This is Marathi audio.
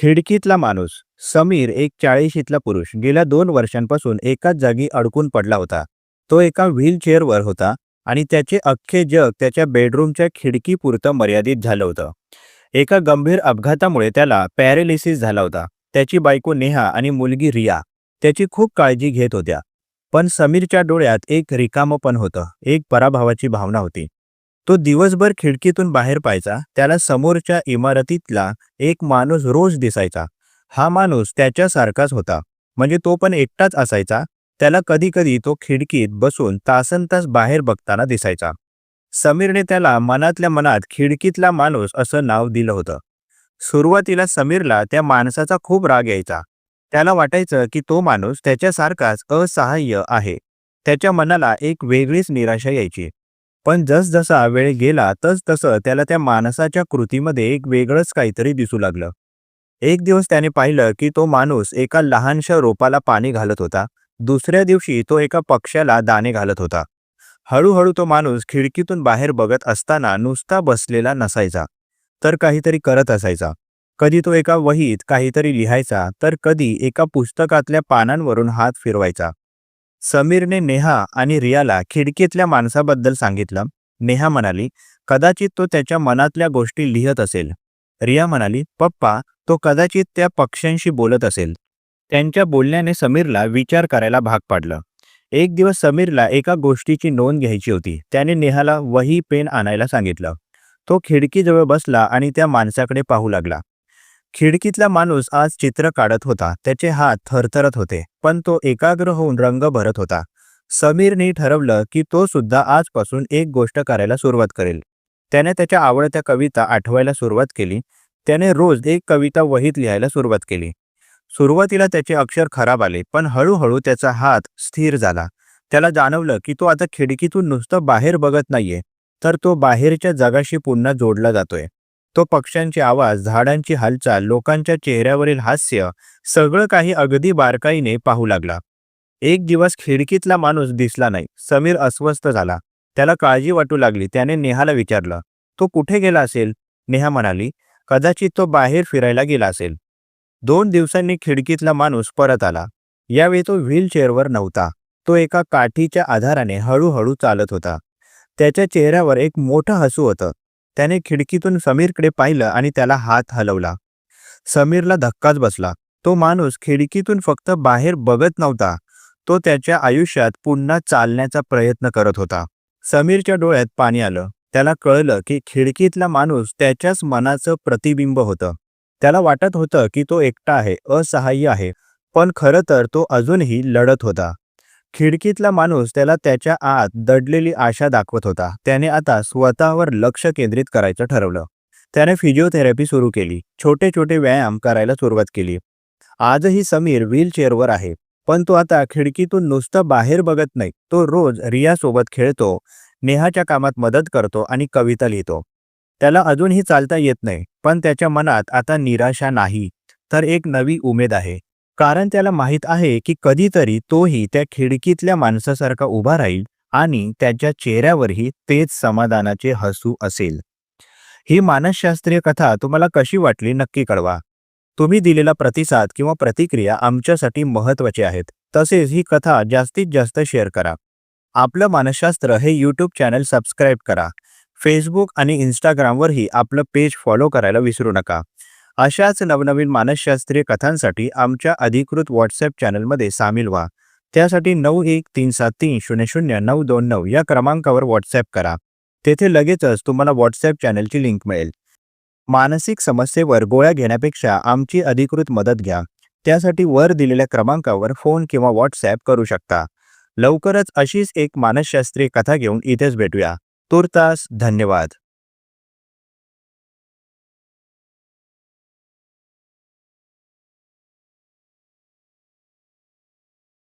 खिडकीतला माणूस समीर एक चाळीशीतला पुरुष गेल्या दोन वर्षांपासून एकाच जागी अडकून पडला होता. तो एका व्हीलचेअरवर होता आणि त्याचे अख्खे जग त्याच्या बेडरूमच्या खिडकीपुरतं मर्यादित झालं होतं. एका गंभीर अपघातामुळे त्याला पॅरेलिसिस झाला होता. त्याची बायको नेहा आणि मुलगी रिया त्याची खूप काळजी घेत होत्या. पण समीरच्या डोळ्यात एक रिकामपण होतं एक पराभवाची भावना होती. तो दिवसभर खिडकीतून बाहेर पाहायचा त्याला समोरच्या इमारतीतला एक माणूस रोज दिसायचा. हा माणूस त्याच्यासारखाच होता. म्हणजे तो पण एकटाच असायचा. त्याला कधी कधी तो खिडकीत बसून तासन तास बाहेर बघताना दिसायचा. समीरने त्याला मनातल्या मनात खिडकीतला माणूस असं नाव दिलं होतं. सुरुवातीला समीरला त्या माणसाचा खूप राग यायचा. त्याला वाटायचं की तो माणूस त्याच्यासारखाच असहाय्य आहे. त्याच्या मनाला एक वेगळीच निराशा यायची. पण जसजसा वेळ गेला तस तसं त्याला त्या माणसाच्या कृतीमध्ये एक वेगळंच काहीतरी दिसू लागलं. एक दिवस त्याने पाहिलं की तो माणूस एका लहानशा रोपाला पाणी घालत होता. दुसऱ्या दिवशी तो एका पक्ष्याला दाणे घालत होता. हळूहळू तो माणूस खिडकीतून बाहेर बघत असताना नुसता बसलेला नसायचा. तर काहीतरी करत असायचा. कधी तो एका वहीत काहीतरी लिहायचा तर कधी एका पुस्तकातल्या पानांवरून हात फिरवायचा. समीरने नेहा आणि रियाला खिडकीतल्या माणसाबद्दल सांगितलं. नेहा म्हणाली कदाचित तो त्याच्या मनातल्या गोष्टी लिहत असेल. रिया म्हणाली पप्पा तो कदाचित त्या पक्ष्यांशी बोलत असेल. त्यांच्या बोलण्याने समीरला विचार करायला भाग पाडलं. एक दिवस समीरला एका गोष्टीची नोंद घ्यायची होती. त्याने नेहाला वही पेन आणायला सांगितलं. तो खिडकीजवळ बसला आणि त्या माणसाकडे पाहू लागला. खिडकीतला माणूस आज चित्र काढत होता. त्याचे हात थरथरत होते पण तो एकाग्र होऊन रंग भरत होता. समीरने ठरवलं की तो सुद्धा आजपासून एक गोष्ट करायला सुरुवात करेल. त्याने त्याच्या आवडत्या कविता आठवायला सुरुवात केली. त्याने रोज एक कविता वहीत लिहायला सुरुवात केली. सुरुवातीला त्याचे अक्षर खराब आले पण हळूहळू त्याचा हात स्थिर झाला. त्याला जाणवलं की तो आता खिडकीतून नुसतं बाहेर बघत नाहीये तर तो बाहेरच्या जगाशी पुन्हा जोडला जातोय. तो पक्ष्यांचे आवाज झाडांची हालचाल लोकांच्या चेहऱ्यावरील हास्य सगळं काही अगदी बारकाईने पाहू लागला. एक दिवस खिडकीतला माणूस दिसला नाही. समीर अस्वस्थ झाला. त्याला काळजी वाटू लागली. त्याने नेहाला विचारलं तो कुठे गेला असेल? नेहा म्हणाली कदाचित तो बाहेर फिरायला गेला असेल. दोन दिवसांनी खिडकीतला माणूस परत आला. यावेळी तो व्हीलचेअरवर नव्हता. तो एका काठीच्या आधाराने हळूहळू चालत होता. त्याच्या चेहऱ्यावर एक मोठं हसू होतं. त्याने खिडकीतून समीरकडे पाहिलं आणि त्याला हात हलवला. समीरला धक्काच बसला. तो माणूस खिडकीतून फक्त बाहेर बघत नव्हता. तो त्याच्या आयुष्यात पुन्हा चालण्याचा प्रयत्न करत होता. समीरच्या डोळ्यात पाणी आलं. त्याला कळलं की खिडकीतला माणूस त्याच्याच मनाचं प्रतिबिंब होतं. त्याला वाटत होतं की तो एकटा आहे असहाय्य आहे. पण खरं तर तो अजूनही लढत होता. खिडकीतला माणूस त्याला त्याच्या आत दडलेली आशा दाखवत होता. त्याने आता स्वतःवर लक्ष केंद्रित करायचं ठरवलं. त्याने फिजिओथेरपी सुरू केली. छोटे छोटे व्यायाम करायला सुरुवात केली. आजही समीर व्हीलचेअरवर आहे. पण तो आता खिडकीतून नुसतं बाहेर बघत नाही. तो रोज रियासोबत खेळतो नेहाच्या कामात मदत करतो आणि कविता लिहितो. त्याला अजूनही चालता येत नाही पण त्याच्या मनात आता निराशा नाही. तर एक नवी उमेद आहे. कारण त्याला माहीत आहे की कधीतरी तोही त्या खिडकीतल्या माणसासारखा उभा राहील आणि त्याच्या चेहऱ्यावरही तेच समाधानाचे हसू असेल. ही मानसशास्त्रीय कथा तुम्हाला कशी वाटली नक्की कळवा. तुम्ही दिलेला प्रतिसाद किंवा प्रतिक्रिया आमच्यासाठी महत्त्वाची आहेत. तसेच ही कथा जास्तीत जास्त शेअर करा. आपलं मानसशास्त्र हे यूट्यूब चॅनल सबस्क्राईब करा. फेसबुक आणि इंस्टाग्रामवरही आपलं पेज फॉलो करायला विसरू नका. अशाच नवनवीन मानसशास्त्रीय कथांसाठी आमच्या अधिकृत व्हॉट्सॲप चॅनलमध्ये सामील व्हा. त्यासाठी नऊ एक तीन सात तीन शून्य शून्य नऊ दोन नऊ या क्रमांकावर व्हॉट्सॲप करा. तेथे लगेचच तुम्हाला व्हॉट्सॲप चॅनलची लिंक मिळेल. मानसिक समस्येवर गोळ्या घेण्यापेक्षा आमची अधिकृत मदत घ्या. त्यासाठी वर दिलेल्या क्रमांकावर फोन किंवा व्हॉट्सॲप करू शकता. लवकरच अशीच एक मानसशास्त्रीय कथा घेऊन इथेच भेटूया. तुर्तास धन्यवाद.